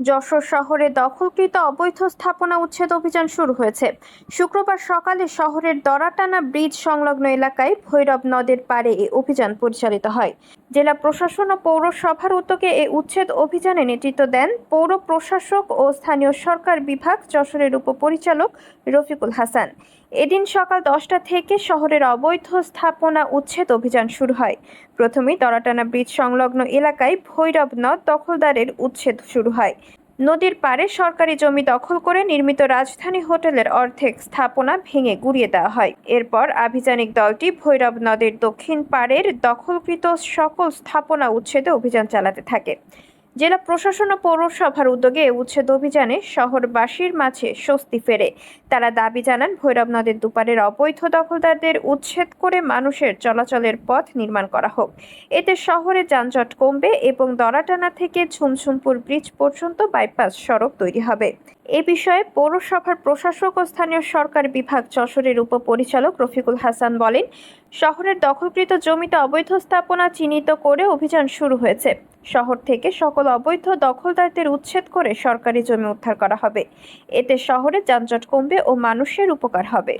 যশোর শহরে দখলকৃত অবৈধ স্থাপনা উচ্ছেদ অভিযান শুরু হয়েছে। শুক্রবার সকালে শহরের দরাটানা ব্রিজ সংলগ্ন এলাকায় ভৈরব নদের পাড়ে এ অভিযান পরিচালিত হয়। জেলা প্রশাসন ও পৌরসভার উদ্যোগে এই উচ্ছেদ অভিযানে নেতৃত্ব দেন পৌর প্রশাসক ও স্থানীয় সরকার বিভাগ যশোরের উপপরিচালক রফিকুল হাসান। এদিন সকাল দশটা থেকে শহরের অবৈধ স্থাপনা উচ্ছেদ অভিযান শুরু হয়। প্রথমে দরাটানা ব্রিজ সংলগ্ন এলাকায় ভৈরব নদ দখলদারের উচ্ছেদ শুরু হয়। নদীর পাড়ে সরকারি জমি দখল করে নির্মিত রাজধানী হোটেলের অর্ধেক স্থাপনা ভেঙে গুড়িয়ে দেওয়া হয়। এরপর আভিযানিক দলটি ভৈরব নদের দক্ষিণ পাড়ের দখলকৃত সকল স্থাপনা উচ্ছেদে অভিযান চালাতে থাকে। জেলা প্রশাসন ও পৌরসভার উদ্যোগে উচ্ছেদ অভিযানে শহরবাসীর মাঝে স্বস্তি ফেরে। তারা দাবি জানান, ভৈরব নদের দুপারের অবৈধ দখলদারদের উচ্ছেদ করে মানুষের চলাচলের পথ নির্মাণ করা হোক। এতে শহরে যানজট কমবে এবং দরাটানা থেকে ঝুমঝুমপুর ব্রিজ পর্যন্ত বাইপাস সড়ক তৈরি হবে। এ বিষয়ে পৌরসভার প্রশাসক ও স্থানীয় সরকার বিভাগ যশোরের উপপরিচালক রফিকুল হাসান বলেন, শহরের দখলকৃত জমিতে অবৈধ স্থাপনা চিহ্নিত করে অভিযান শুরু হয়েছে। শহর থেকে সকল অবৈধ দখলদারদের উচ্ছেদ করে সরকারি জমি উদ্ধার করা হবে। এতে শহরে যানজট কমবে ও মানুষের উপকার হবে।